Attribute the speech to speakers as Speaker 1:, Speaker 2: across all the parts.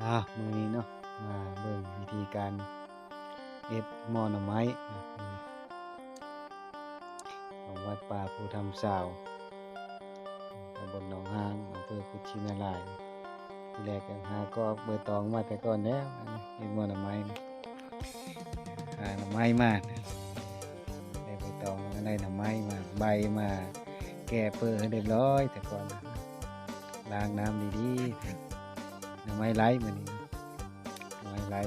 Speaker 1: อ่ามือนี้เนาะมาเบิ่งวิธีการเอ็ดหม้อหน่อไม้ของวัดป่าภูธรรมสาวตำบลหนองหางอำเภอพุชินารายณ์ทีแรกก็หาก็เบอร์ตองมาแต่ก่อนแล้วเอ็ดหม้อหน่อไม้หาหน่อไม้มาได้ใบตองแล้วได้หน่อไม้มาใบมาแก่เปื้อให้เรียบร้อยแต่ก่อนล้างน้ำดีๆ หน่อไม้ไร้มานี่หน่อไม้ไร้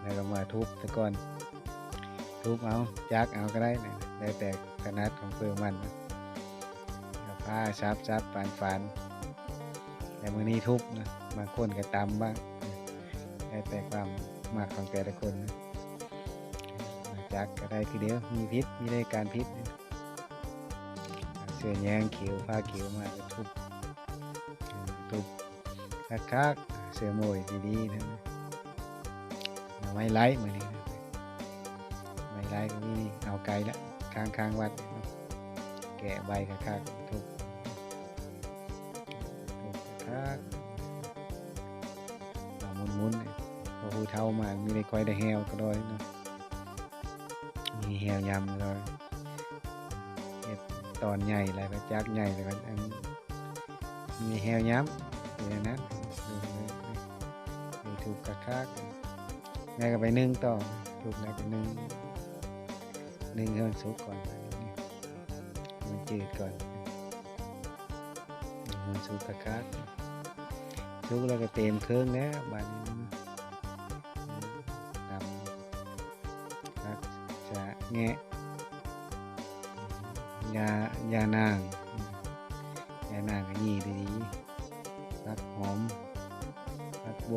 Speaker 1: แล้วก็มาทุบตะก่อนทุบเอาจักเอาก็ได้นะแล้วแต่ขนาดของเปลือกมันนะผ้าซับซับฝานฝานแต่มือนี้ทุบนะบางคนก็ตำบ้างนะแล้วแต่ความมากของแต่ละคนนะจักก็ได้คือเดียวมีพิษมีได้การพิษเสื้อแยงเขียวผ้าเขียวมาก็ทุบทุบ คักคักๆเสือโมยดีๆนะไม้ไล่มานี่ไม้ไล่ก็มีนี่เอาไกลละข้างข้างวัด แกะใบคักคักๆทุบทุบคักเอามุนๆเนี่ยพอหูเท่ามามีได้ค่อยได้แฮวก็ด้อยเนาะมีแฮวยำเลยตอนใหญ่แล้วก็จักใหญ่แล้วก็อันมีแฮวย้ำอย่างนั้น ถูกกระคักแม่ก็ไปนึ่งต่อถูกแล้วก็นึ่งนึ่งให้มันสุกก่อนมันจืดก่อนมันสุกกระคักสุกแล้วก็เต็มเครื่องแล้วบานนี้ทำรักษาแงะยายานางยานางก็ยี่ดีรักหอม โบ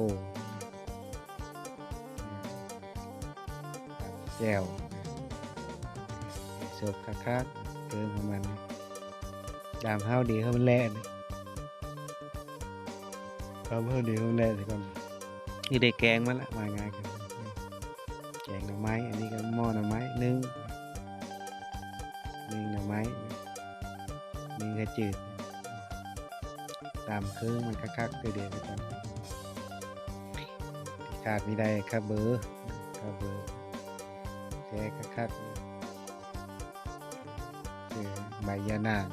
Speaker 1: แจวสบคักคักเติมของมันดามข้าวดีเขามันแล่เลยข้าวดีเขามันแล่สิก่อนนี่ได้แกงมันละมาง่ายกันแกงหน่อไม้อันนี้ก็หม้อหน่อไม้นึ่งนึ่งหน่อไม้นึ่งกระจืดตามเครื่องมันคักๆเดียวๆไปก่อน ขาดไม่ได้ครับเบอร์ครับเบอร์แช่คักคักๆเจอใบยานาง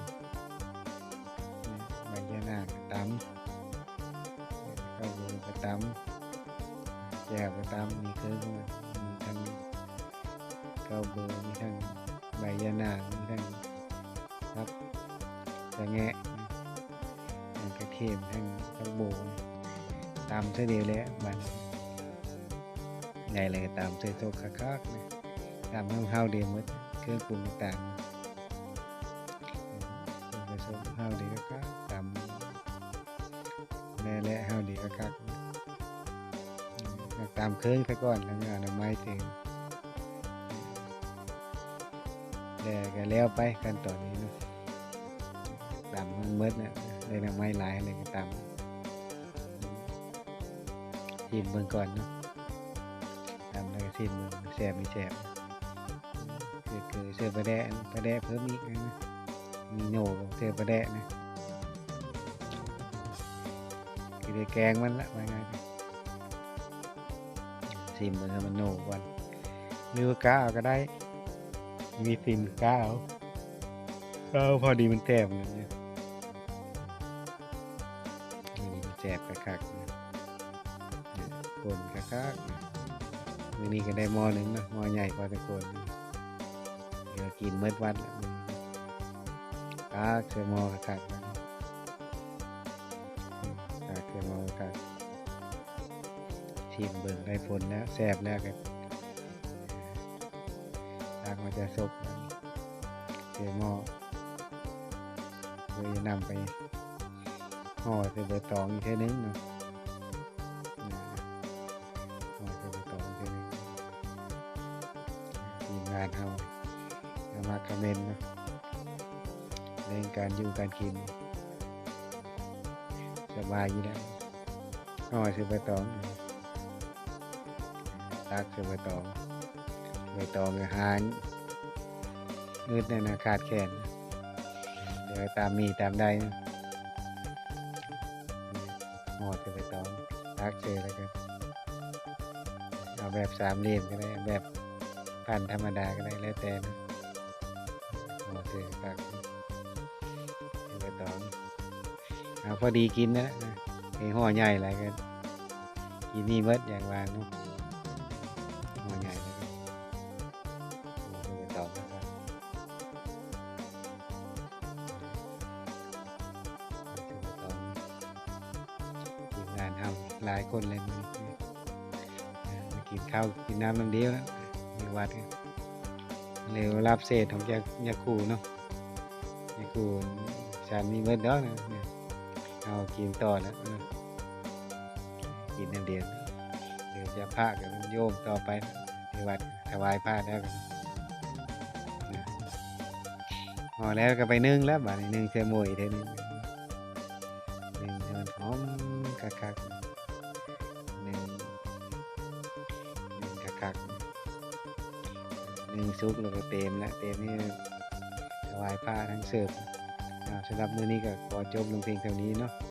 Speaker 1: ใบยานางก็ตำข้าวเบอร์ก็ตำแจ่วก็ตำมีเครื่องมันมีทั้งข้าวเบอร์มีทั้งใบยานางมีทั้งครับจะแงะกระเทียมทั้งข้าวโบตำเสียเดียวแล้วมั นไงเลยก็ตามเส้นโซคักๆนะตามห้าวห้าวเดียวหมดเครื่องปรุงต่างๆผสมห้าวเดียวก็ตามแล่และห้าวเดียวก็คักตามเครื่องซะก่อนแล้วก็เอาไม้ถึงแล้วก็แล้วไปกันต่อนี้นะตามมันเมดนะได้น้ำไม้หลายอะไรก็ตามชิมเบิ่งก่อนเนาะ ทิมมันแสบไม่แสบคือคือเสือประแดะประแดะเพิ่มอีกนะมีโหนกเสือประแดะนะคือได้แกงมันละว่าไงายชิมมันมันโหนกก่อนมีก้าเอาก็ได้ มีซิมก้าเอาเอาพอดีมันแสบเลยเนี่ยอันนี้มันแสบคักๆนะคัก มื้อนี้ก็ได้หม้อหนึ่งนะหม้อใหญ่พอตะโกนเดี๋ยวกินเมื่อวันแล้วมือนี้กาเสือหม้อคักๆนะอืมกาเสือหม้อคักชิมเบิ่งได้ผลแล้วแซ่บแล้วกันตากมาจะซบนะเสือหม้อเลยนำไปห่อใส่ใบตองอีกแค่นึงเนาะานเฮาเอามาคอมเมนต์นะเรื่องการอยู่การกินสบายอยู่แล้วห่อซื้อใบตองตักซื้อใบตองใบตองอาหารงืดเนี่ยนะขาดแคลนเดี๋ยวตามมีตามได้นะห่อซื้อใบตองพักเจอแล้วกันเอาแบบสามเหลี่ยมก็ได้แบบ พันธรรมดาก็ได้แล้วแต่นะหมดเลยพักใบตองเอาพอดีกินนะไอห่อใหญ่อะไรกันกินนี่เบิดอย่างวางเนาะห่อใหญ่แล้วกันใบตองนะครับทีมงานทำหลายคนเลยมันกินข้าวกินน้ำน้ำเดียวนะมี วัดเร็วรับเศษของยายาคูเนาะยาคูฉันมีเบิดดอกนะเนี่ยเอากินต่อแล้วกินน้ำเดียวเดี๋ยวจะพากันโยมต่อไปที่วัดถวายพระแล้วพอแล้วก็ไปนึ่งแล้วบ่านี้นึ่งเสมวยเท่านี้หนึ่งเดินหอมคักคักๆหนึ่งหนึ่งคักคักๆ หนึ่งซุกแล้วก็เต็มแล้วเต็มนี่ถวายผ้าทั้งเสิร์ฟสำหรับมื้อนี้ก็ขอจบลงเพียงเท่านี้เนาะ